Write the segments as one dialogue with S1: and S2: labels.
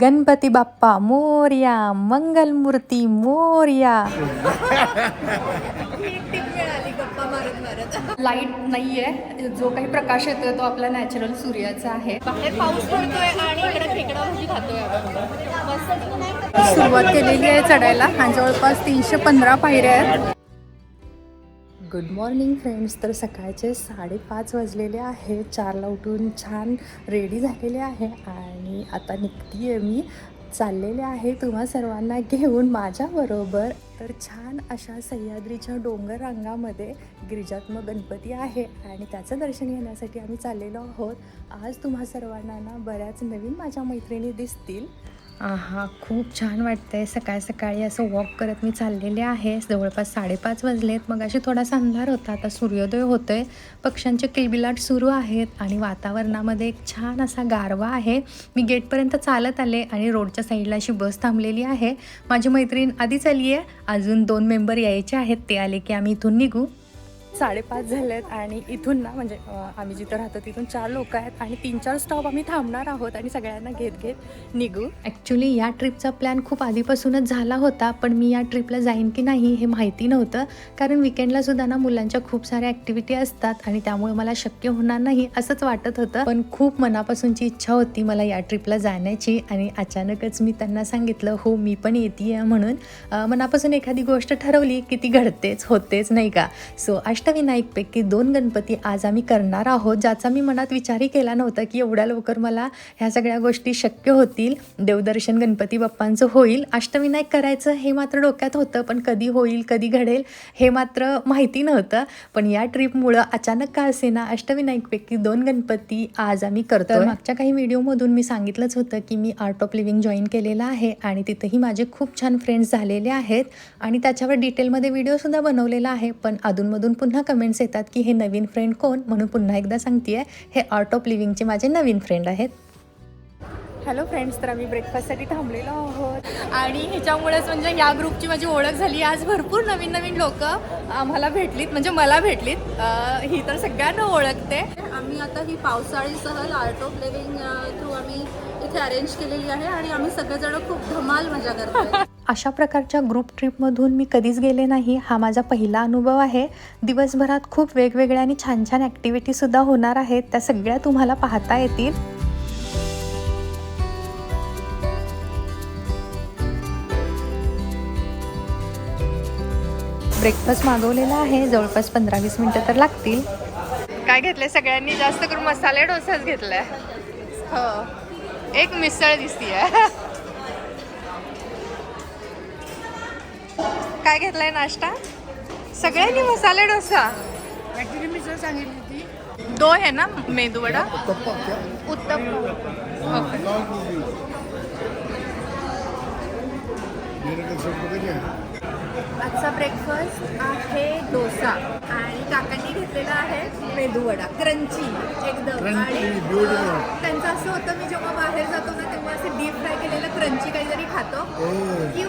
S1: Ganpati Bappa Morya Mangalmurti Morya. Light नाहीये. जो काही प्रकाश येतोय तो आपला नॅचरल सूर्याचा आहे.
S2: बाहेर पाऊस पडतोय आणि इकडे खेकडा भाजी खातोय. आपण मस्त
S1: सुरुवात केलेली आहे चढायला. आणि जवळपास तीनशे पंधरा पायऱ्या आहेत. गुड मॉर्निंग फ्रेंड्स तर सकाळचे साडेपाच वाजलेले आहे. चारला उठून छान रेडी झालेले आहे. आणि आता निघती आहे मी. चाललेले आहे तुम्हा सर्वांना घेऊन माझ्याबरोबर. तर छान अशा सह्याद्रीच्या डोंगर रांगामध्ये गिरिजात्मक गणपती आहे. आणि त्याचं दर्शन घेण्यासाठी आम्ही चाललेलो आहोत. आज तुम्हा सर्वांना ना बऱ्याच नवीन माझ्या मैत्रिणी दिसतील. हा खूप छान वाटतंय. सकाळ सकाळी असं वॉक करत मी चाललेले आहे. जवळपास साडेपाच वाजलेत. मग अशी थोडासा अंधार होता आता सूर्योदय होतोय. पक्ष्यांचे किलबिलाट सुरू आहेत आणि वातावरणामध्ये एक छान असा गारवा आहे. मी गेटपर्यंत चालत आले आणि रोडच्या साईडला अशी बस थांबलेली आहे. माझी मैत्रीण आधीच आली आहे अजून दोन मेंबर यायचे आहेत. ते आले की आम्ही इथून निघू. साडेपाच झालेत आणि इथून ना म्हणजे आम्ही जिथं राहतो तिथून चार लोक आहेत आणि तीन चार स्टॉप आम्ही थांबणार आहोत आणि सगळ्यांना घेत घेत निघू. ॲक्च्युली या ट्रिपचा प्लॅन खूप आधीपासूनच झाला होता पण मी या ट्रिपला जाईन की नाही हे माहिती नव्हतं. कारण विकेंडला सुद्धा ना मुलांच्या खूप साऱ्या ॲक्टिव्हिटी असतात आणि त्यामुळे मला शक्य होणार नाही असंच वाटत होतं. पण खूप मनापासूनची इच्छा होती मला या ट्रिपला जाण्याची आणि अचानकच मी त्यांना सांगितलं हो मी पण येते म्हणून. मनापासून एखादी गोष्ट ठरवली की ती घडतेच होतेच नाही का? सो अष्टविनायकपैकी दोन गणपती आज आम्ही करणार आहोत ज्याचा मी मनात विचारही केला नव्हता की एवढ्या लवकर मला ह्या सगळ्या गोष्टी शक्य होतील देवदर्शन गणपती बाप्पांचं होईल. अष्टविनायक करायचं हे मात्र डोक्यात होतं पण कधी होईल कधी घडेल हे मात्र माहिती नव्हतं. पण या ट्रिपमुळं अचानक का असेना अष्टविनायकपैकी दोन गणपती आज आम्ही करतो मागच्या काही व्हिडिओमधून मी सांगितलंच होतं की मी आर्ट ऑफ लिव्हिंग जॉईन केलेलं आहे आणि तिथंही माझे खूप छान फ्रेंड्स झालेले आहेत आणि त्याच्यावर डिटेलमध्ये व्हिडिओसुद्धा बनवलेला आहे पण अधूनमधून पुन्हा कमेंट्स येतात की हे नवीन फ्रेंड कोण? म्हणून पुन्हा एकदा सांगते हे आर्ट ऑफ लिव्हिंगचे माझे नवीन फ्रेंड आहेत. हॅलो फ्रेंड्स तर आम्ही ब्रेकफास्टसाठी थांबलेलो आहोत. आणि ह्याच्यामुळेच म्हणजे या ग्रुपची माझी ओळख झाली. आज भरपूर नवीन नवीन लोक आम्हाला भेटलीत म्हणजे मला भेटलीत. ही तर सगळ्यांना ओळखते.
S2: आम्ही आता ही पावसाळी सहल आर्ट ऑफ लिव्हिंग थ्रू आम्ही इथे अरेंज केलेली आहे आणि आम्ही सगळेजण खूप धमाल मजा करतोय.
S1: अशा प्रकारच्या ग्रुप ट्रिपमधून मी कधीच गेले नाही. हा माझा पहिला अनुभव आहे. दिवसभरात खूप वेगवेगळ्या आणि छान छान ॲक्टिव्हिटीसुद्धा होणार आहेत. त्या सगळ्या तुम्हाला पाहता येतील. ब्रेकफास्ट मागवलेला आहे. जवळपास पंधरा वीस मिनटं तर लागतील. काय घेतलंय? सगळ्यांनी जास्त करून मसाले डोसाच घेतलाय. हो. एक मिसळ दिसतीये. काय घेतलाय नाश्ता? सगळ्यांनी मसाले डोसा. दो है ना मेदू वडा? उत्तम ओके
S2: आजचा ब्रेकफास्ट आहे डोसा. आणि काकांनी घेतलेला आहे मेदू वडा. क्रंची एकदम. आणि त्यांचं असं होतं मी जेव्हा बाहेर जातो ना तेव्हा असं डीप फ्राय केलेलं क्रंची काहीतरी खातो. क्यू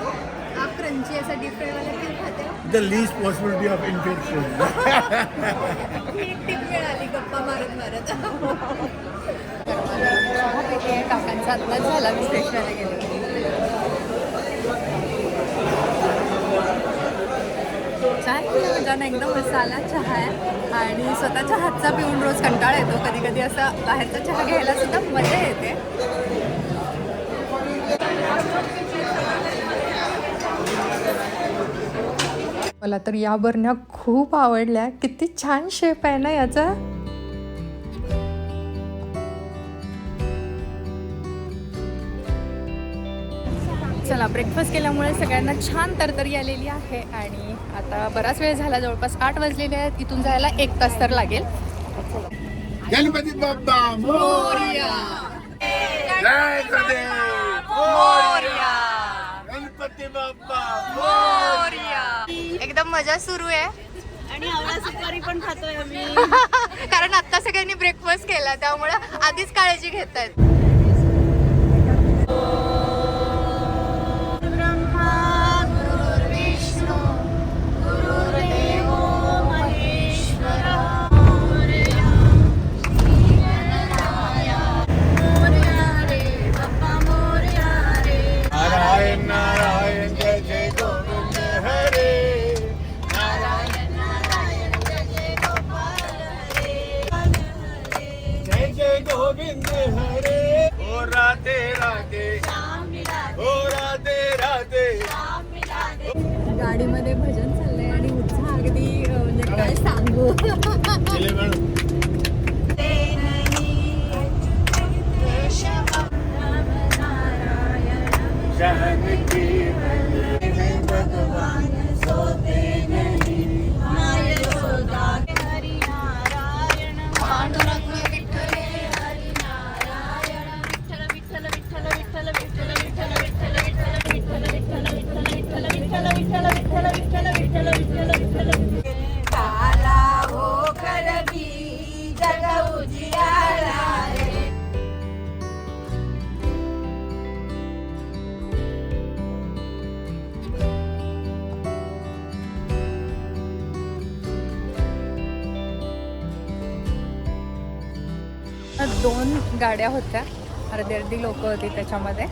S2: आप क्रंची असं डीप फ्राय वाला क्यू खाते
S3: the least possibility of infection.
S2: ही एक टीप मिळाली गप्पा मारत मारत.
S1: काकांचा आत्ताच झाला मी गेले. एकदम मसाला चहा आहे. आणि स्वतःच्या हातचा पिऊन रोज कंटाळा येतो. कधी कधी असा बाहेरचा चहा घ्यायला सुद्धा मजा येते. मला तर या बरण्या खूप आवडल्या. किती छान शेप आहे ना याचा. चला ब्रेकफास्ट केल्यामुळे सगळ्यांना छान तरतरी आलेली आहे आणि आता बराच वेळ झाला जवळपास आठ वाजलेले आहेत. इथून जायला एक तास तर लागेल.
S3: गणपती बाप्पा मोरया! जय गणेश मोरया! गणपती बाप्पा
S1: एकदम मजा सुरू आहे.
S2: आणि आवळा सुपारी पण खातोय आम्ही.
S1: कारण आता सगळ्यांनी ब्रेकफास्ट केला त्यामुळे आधीच काळजी घेत आहेत गाड्या होत्या. अर्धी अर्धी लोक होती त्याच्यामध्ये.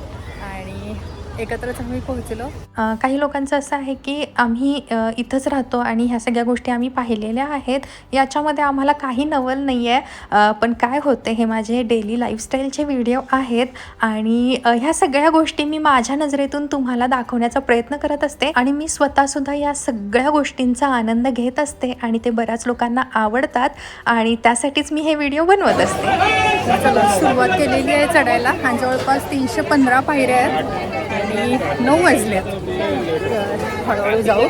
S1: एकत्रच आम्ही पोहोचलो. काही लोकांचं असं आहे की आम्ही इथंच राहतो आणि ह्या सगळ्या गोष्टी आम्ही पाहिलेल्या आहेत. याच्यामध्ये आम्हाला काही नवल नाही आहे पण काय होते हे माझे डेली लाईफस्टाईलचे व्हिडिओ आहेत. आणि ह्या सगळ्या गोष्टी मी माझ्या नजरेतून तुम्हाला दाखवण्याचा प्रयत्न करत असते. आणि मी स्वतःसुद्धा या सगळ्या गोष्टींचा आनंद घेत असते आणि ते बऱ्याच लोकांना आवडतात. आणि त्यासाठीच मी हे व्हिडिओ बनवत असते. सुरुवात केलेली आहे चढायला. जवळपास तीनशे पंधरा पायऱ्या आहेत. आणि नऊ वाजले. तर हळूहळू जाऊ.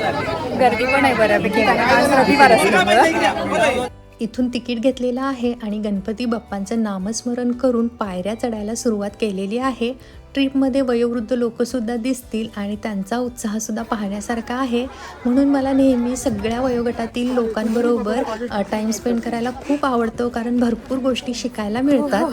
S1: गर्दी पण आहे बऱ्यापैकी कारण आज रविवार असल्यामुळं. इथून तिकीट घेतलेलं आहे आणि गणपती बाप्पांचं नामस्मरण करून पायऱ्या चढायला सुरुवात केलेली आहे. ट्रिपमध्ये वयोवृद्ध लोकसुद्धा दिसतील आणि त्यांचा उत्साहसुद्धा पाहण्यासारखा आहे. म्हणून मला नेहमी सगळ्या वयोगटातील लोकांबरोबर टाईम स्पेंड करायला खूप आवडतो कारण भरपूर गोष्टी शिकायला मिळतात.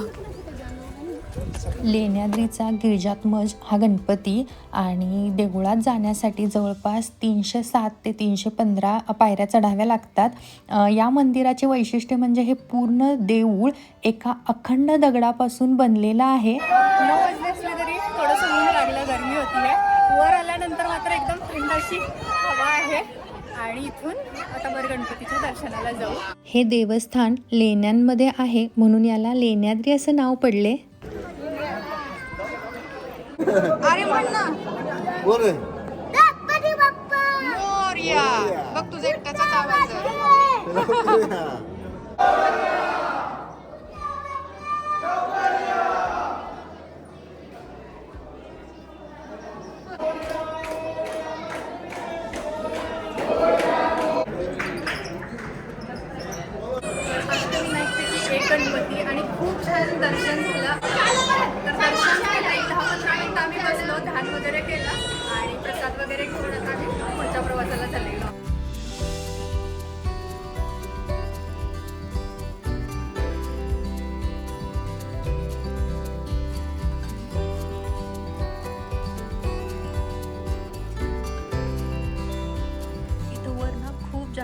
S1: लेण्याद्रीचा गिरिजात्मज हा गणपती आणि देवळात जाण्यासाठी जवळपास तीनशे सात ते तीनशे पंधरा पायऱ्या चढाव्या लागतात. या मंदिराचे वैशिष्ट्य म्हणजे हे पूर्ण देऊळ एका अखंड दगडापासून बनलेलं आहे.
S2: नऊ वाजले असले तरी थोडंसं ऊन लागलं गरमी होती वर आल्यानंतर मात्र एकदम थंड अशी हवा आहे. आणि इथून आता बरं गणपतीच्या दर्शनाला जाऊ.
S1: हे देवस्थान लेण्यांमध्ये आहे म्हणून याला लेण्याद्री असं नाव पडले.
S2: अरे म्हण ना
S3: बोल रे.
S2: मोरया बघ तुझा एकट्याचाच आवाज आहे. गणपती आणि खूप छान दर्शन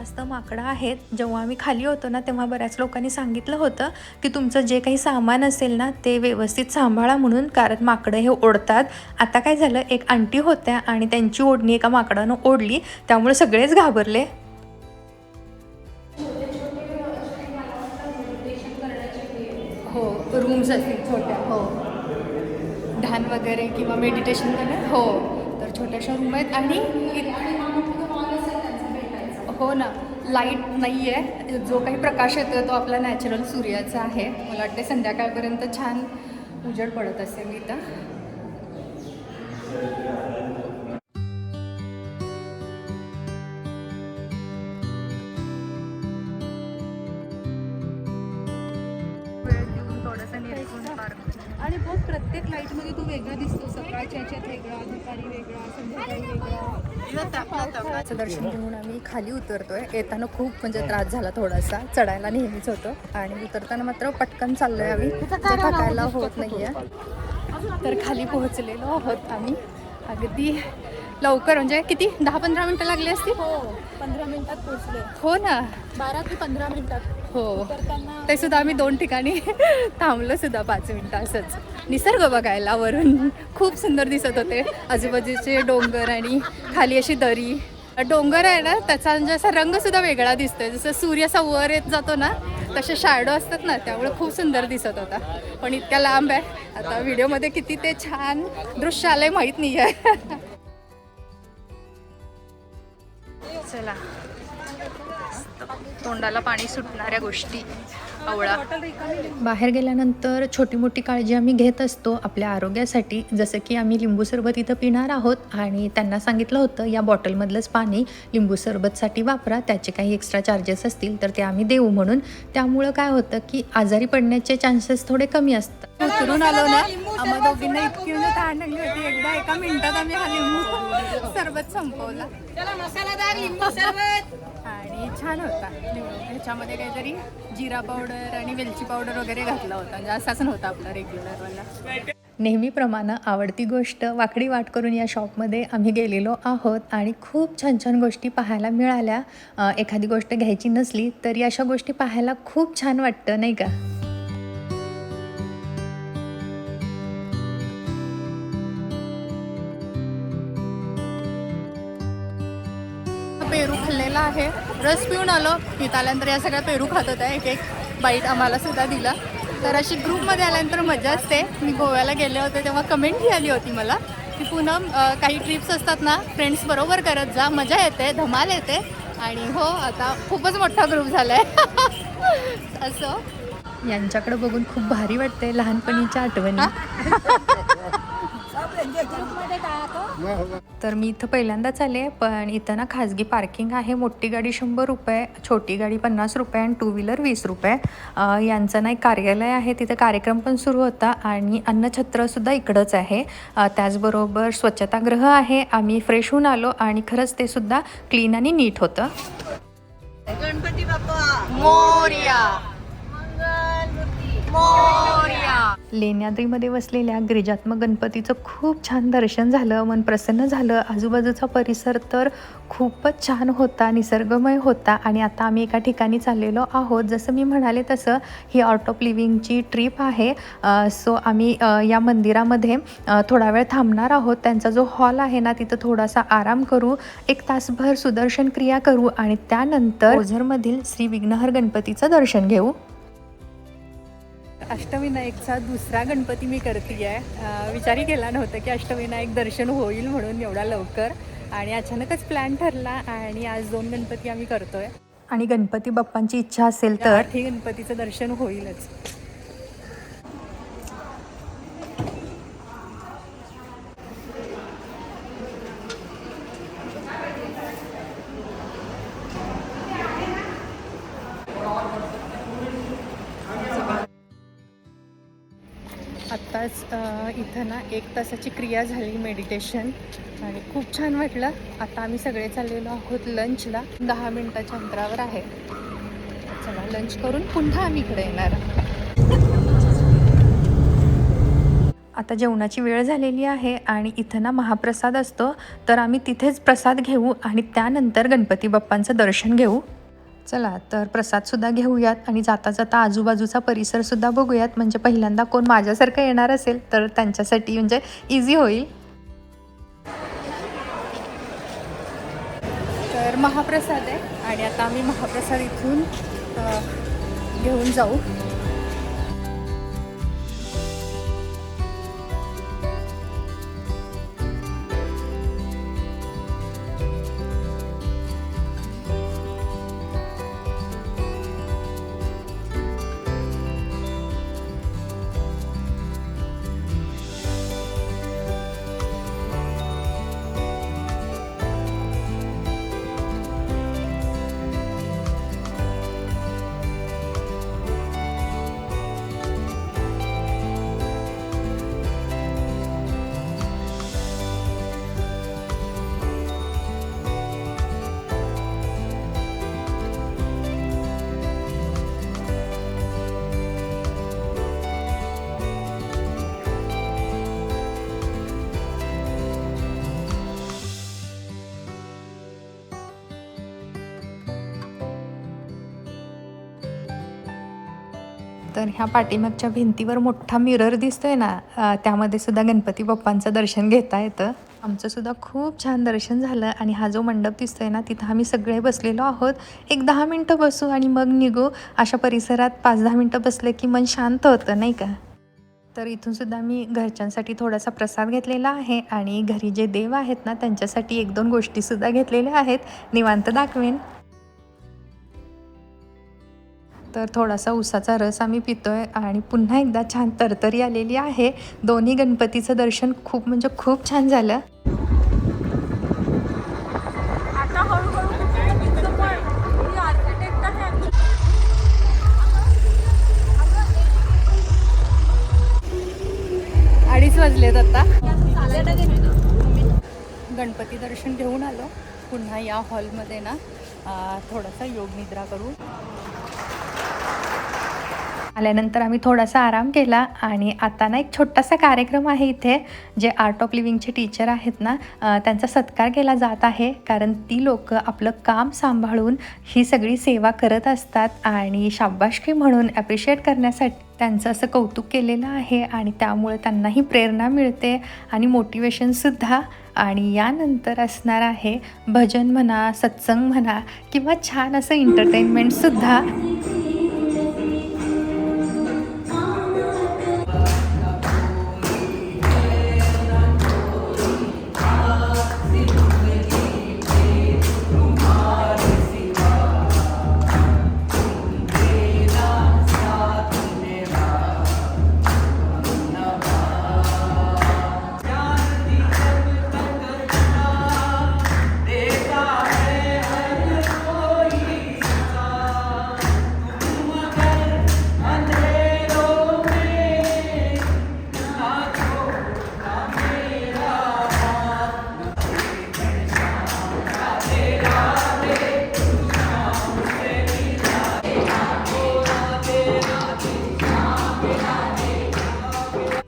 S1: जास्त माकडं आहेत. जेव्हा आम्ही खाली होतो ना तेव्हा बऱ्याच लोकांनी सांगितलं होतं की तुमचं जे काही सामान असेल ना ते व्यवस्थित सांभाळा म्हणून कारण माकडं हे ओढतात. आता काय झालं एक आंटी होत्या आणि त्यांची ओढणी एका माकडानं ओढली त्यामुळे सगळेच घाबरले.
S2: हो रूम्स असतील छोट्या. हो. ध्यान वगैरे किंवा मेडिटेशन वगैरे हो तर छोट्याशा रूम आहेत. आणि हो ना. लाइट नाही आहे जो काही प्रकाश येतो तो आपला नॅचरल सूर्याचा आहे. मला वाटते संध्याकाळपर्यंत छान उजेड पडत असेल इथं.
S4: वेगळा दुपारी वेगळा संध्याकाळी वेगळा.
S1: असं दर्शन घेऊन आम्ही खाली उतरतोय. येताना खूप म्हणजे त्रास झाला थोडासा. चढायला नेहमीच होतो. आणि उतरताना मात्र पटकन चाललोय आम्ही. थकायला होत नाहीये. तर खाली पोहोचलेलो आहोत आम्ही. अगदी लवकर म्हणजे किती? दहा पंधरा मिनटं लागली असतील?
S4: हो पंधरा मिनिटात पोहोचले.
S1: हो ना.
S4: बारा ते पंधरा मिनिटात.
S1: हो. ते सुद्धा आम्ही दोन ठिकाणी थांबलो सुद्धा पाच मिनिटं असंच. निसर्ग बघायला वरून. खूप सुंदर दिसत होते. आजूबाजूचे डोंगर आणि खाली अशी दरी. डोंगर आहे ना त्याचा म्हणजे असा रंग सुद्धा वेगळा दिसतोय. जसं सूर्य असा वर येत जातो ना तसे शॅडो असतात ना त्यामुळे खूप सुंदर दिसत होता. पण इतक्या लांब आहे. आता व्हिडिओमध्ये किती ते छान दृश्य आलंय माहीत नाही आहे चला. तोंडाला पाणी सुटणाऱ्या गोष्टी. आवळा. बाहेर गेल्यानंतर छोटी मोठी काळजी आम्ही घेत असतो आपल्या आरोग्यासाठी. जसं की आम्ही लिंबू सरबत इथं पिणार आहोत आणि त्यांना सांगितलं होतं या बॉटलमधलंच पाणी लिंबू सरबतसाठी वापरा त्याचे काही एक्स्ट्रा चार्जेस असतील तर ते आम्ही देऊ म्हणून. त्यामुळं काय होतं की आजारी पडण्याचे चान्सेस थोडे कमी असतात.
S2: उतरून आलो ना आम्हा दोघींना इतकी म्हणजे तहान लागली होती. एकदा एका मिनिटात आम्ही हा लिंबू सरबत संपवला. आणि छान होता. लिंबू ह्याच्यामध्ये काहीतरी जिरा पावडर आणि वेलची पावडर वगैरे घातला होता. म्हणजे असाच नव्हता आपला रेग्युलरवाला
S1: नेहमीप्रमाणे आवडती गोष्ट वाकडी वाट करून या शॉपमध्ये आम्ही गेलेलो आहोत आणि खूप छान छान गोष्टी पाहायला मिळाल्या. एखादी गोष्ट घ्यायची नसली तर अशा गोष्टी पाहायला खूप छान वाटतं नाही का?
S2: पेरू खाल्लेला आहे. रस पिऊन आलो. इथं आल्यानंतर या सगळ्या पेरू खात होत्या एक एक. बाईट आम्हाला सुद्धा दिला. तर अशी ग्रुपमध्ये आल्यानंतर मजा असते. मी गोव्याला गेले होते तेव्हा कमेंट ही आली होती मला की पुन्हा काही ट्रिप्स असतात ना फ्रेंड्स बरोबर करत जा मजा येते धमाल येते. आणि हो आता खूपच मोठा ग्रुप झाला आहे असं.
S1: यांच्याकडे बघून खूप भारी वाटते लहानपणीच्या आठवणी. तर मी इथं पहिल्यांदाच आले पण इथं ना खाजगी पार्किंग आहे. मोठी गाडी शंभर रुपये छोटी गाडी पन्नास रुपये आणि टू व्हीलर वीस रुपये. अ, यांचं ना एक कार्यालय आहे. तिथं कार्यक्रम पण सुरू होता आणि अन्नछत्रसुद्धा इकडंच आहे. त्याचबरोबर स्वच्छतागृह आहे. आम्ही फ्रेश होऊन आलो आणि खरंच ते सुद्धा क्लीन आणि नीट होतं.
S2: मोर्या. मोर्या.
S1: लेण्याद्रीमध्ये वसलेल्या गिरिजात्मक गणपतीचं खूप छान दर्शन झालं मन प्रसन्न झालं. आजूबाजूचा परिसर तर खूपच छान होता निसर्गमय होता आणि आता आम्ही एका ठिकाणी चाललेलो आहोत. जसं मी म्हणाले तसं ही आउट ऑफ लिव्हिंगची ट्रीप आहे. सो आम्ही या मंदिरामध्ये थोडा वेळ थांबणार आहोत. त्यांचा जो हॉल आहे ना तिथं थोडासा आराम करू एक तासभर सुदर्शन क्रिया करू आणि त्यानंतर ओझरमधील श्री विघ्नहर गणपतीचं दर्शन घेऊ.
S2: अष्टविनायकचा दुसरा गणपती मी करते आहे विचारही केला नव्हता की अष्टविनायक दर्शन होईल म्हणून एवढा लवकर. आणि अचानकच प्लॅन ठरला आणि आज दोन गणपती आम्ही करतोय.
S1: आणि गणपती बाप्पांची इच्छा असेल तर?
S2: आठही गणपतीचं दर्शन होईलच. इथं ना एक तासाची क्रिया झाली मेडिटेशन आणि खूप छान वाटलं. आता आम्ही सगळे चाललेलो आहोत लंचला दहा मिनिटाच्या अंतरावर आहे. चला लंच करून पुन्हा आम्ही इकडे येणार.
S1: आता जेवणाची वेळ झालेली आहे आणि इथं ना महाप्रसाद असतो. तर आम्ही तिथेच प्रसाद घेऊ आणि त्यानंतर गणपती बाप्पांचं दर्शन घेऊ. चला तर प्रसादसुद्धा घेऊयात आणि जाता जाता आजूबाजूचा परिसरसुद्धा बघूयात. म्हणजे पहिल्यांदा कोण माझ्यासारखं येणार असेल तर त्यांच्यासाठी म्हणजे इझी होईल.
S2: तर महाप्रसाद आहे आणि आता आम्ही महाप्रसाद इथून घेऊन जाऊ.
S1: तर ह्या पाठीमागच्या भिंतीवर मोठा मिरर दिसतोय ना त्यामध्ये सुद्धा गणपती बाप्पांचं दर्शन घेता येतं. आमचं सुद्धा खूप छान दर्शन झालं आणि हा जो मंडप दिसतोय ना तिथं आम्ही सगळे बसलेलो आहोत. एक दहा मिनटं बसू आणि मग निघू. अशा परिसरात पाच दहा मिनटं बसले की मन शांत होतं नाही का? तर इथून सुद्धा मी घरच्यांसाठी थोडासा प्रसाद घेतलेला आहे आणि घरी जे देव आहेत ना त्यांच्यासाठी एक दोन गोष्टीसुद्धा घेतलेल्या आहेत. निवांत दाखवेन. तर थोडासा उसाचा रस आम्ही पितोय आणि पुन्हा एकदा छान तरतरी आलेली आहे. दोन्ही गणपतीचं दर्शन खूप म्हणजे खूप छान झालं.
S4: आहे
S1: अडीच वाजलेत आता. गणपती? दर्शन घेऊन आलो. पुन्हा या हॉलमध्ये ना थोडासा योग निद्रा करू. आल्यानंतर आम्ही थोडासा आराम केला आणि आता ना एक छोटासा कार्यक्रम आहे इथे जे आर्ट ऑफ लिव्हिंगचे टीचर आहेत ना त्यांचा सत्कार केला जात आहे. कारण ती लोक आपलं काम सांभाळून ही सगळी सेवा करत असतात आणि शाबाशकी म्हणून ॲप्रिशिएट करण्यासाठी त्यांचं असं कौतुक केलेलं आहे आणि त्यामुळे त्यांनाही प्रेरणा मिळते आणि मोटिवेशनसुद्धा आणि यानंतर असणार आहे भजन म्हणा सत्संग म्हणा किंवा छान असं एंटरटेनमेंटसुद्धा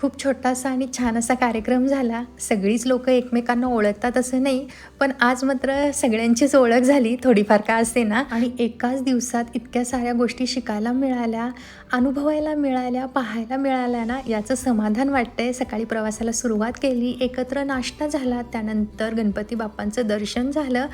S1: खूप छोटासा आणि छान असा कार्यक्रम झाला. सगळीच लोक एकमेकांना ओळखतात असं नाही पण आज मात्र सगळ्यांचीच ओळख झाली. थोडीफार का असते ना. आणि एकाच दिवसात इतक्या साऱ्या गोष्टी शिकायला मिळाल्या अनुभवायला मिळाल्या पाहायला मिळाल्या ना याचं समाधान वाटतंय. सकाळी प्रवासाला सुरुवात केली एकत्र नाश्ता झाला त्यानंतर गणपती बाप्पांचं दर्शन झालं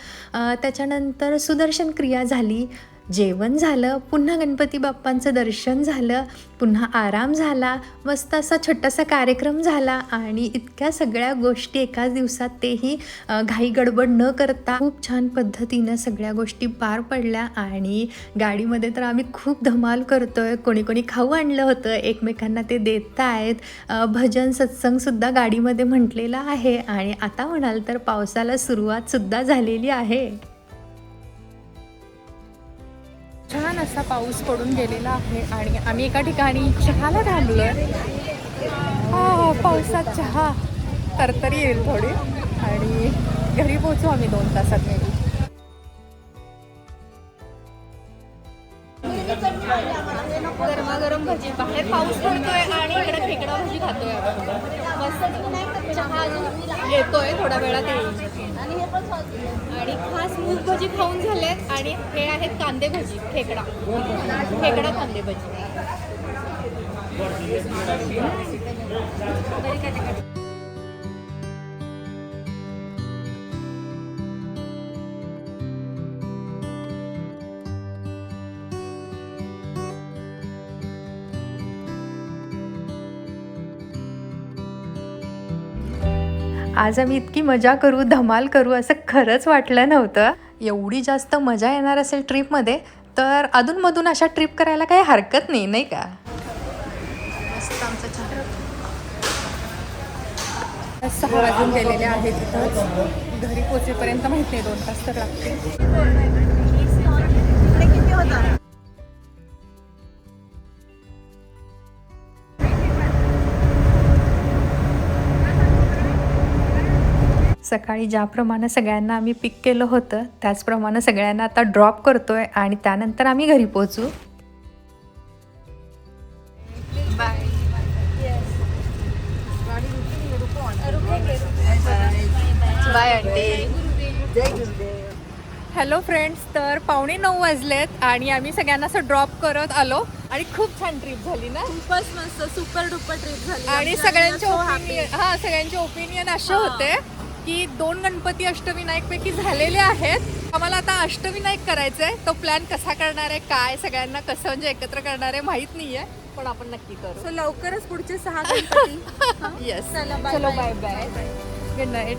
S1: त्याच्यानंतर सुदर्शन क्रिया झाली. जेवण झालं पुन्हा गणपती बाप्पांचं दर्शन झालं पुन्हा आराम झाला मस्त असा छोटासा कार्यक्रम झाला आणि इतक्या सगळ्या गोष्टी एकाच दिवसात तेही घाई गडबड न करता खूप छान पद्धतीनं सगळ्या गोष्टी पार पडल्या आणि गाडीमध्ये तर आम्ही खूप धमाल करतोय. कोणी कोणी खाऊ आणलं होतं एकमेकांना ते देत आहेत भजन सत्संगसुद्धा गाडीमध्ये म्हटलेला आहे आणि आता म्हणाल तर पावसाला सुरुवातसुद्धा झालेली आहे. छान असा पाऊस पडून गेलेला आहे आणि आम्ही एका ठिकाणी चहाला थांबलो हा पावसात चहा तरतरी येईल थोडी. आणि घरी पोचू आम्ही दोन तासात मेबी
S2: गरमागरम भजी. बाहेर पाऊस पडतोय आणि इकडे खेकडा भजी खातोय. मस्त चहा येतोय थोड्या वेळात येईल. आणि खास मूग भजी खाऊन झालेत आणि हे आहेत कांदे भजी खेकडा खेकडा कांदे भजी
S1: आज आम्ही इतकी मजा करू धमाल करू असं खरंच वाटलं नव्हतं. एवढी जास्त मजा येणार असेल ट्रिपमध्ये तर अधूनमधून अशा ट्रिप करायला काही हरकत नाही नाही का? मस्त आमचं सहा वाजून गेलेले आहेत तिथं घरी पोचेपर्यंत माहीत नाही दोन तास तर लागते सकाळी ज्याप्रमाणे सगळ्यांना आम्ही पिक केलं होतं त्याचप्रमाणे सगळ्यांना आता ड्रॉप करतोय आणि त्यानंतर आम्ही घरी पोचू बाय आंटी हॅलो फ्रेंड्स तर पावणे नऊ वाजलेत आणि आम्ही सगळ्यांना असं ड्रॉप करत आलो आणि खूप छान ट्रिप झाली ना?
S2: खूपच मस्त सुपर डुपर ट्रिप झाली.
S1: आणि सगळ्यांचे ओपिनियन हा सगळ्यांचे ओपिनियन असे होते.
S2: की दोन गणपती अष्टविनायकपैकी झालेले आहेत. आम्हाला आता अष्टविनायक करायचं आहे तो प्लॅन कसा करणार आहे काय सगळ्यांना कसं म्हणजे एकत्र करणार आहे माहीत नाही आहे पण आपण नक्की करू.
S4: सो लवकरच पुढचे सहा गणपती.
S2: येस
S4: चला.
S2: Bye bye good night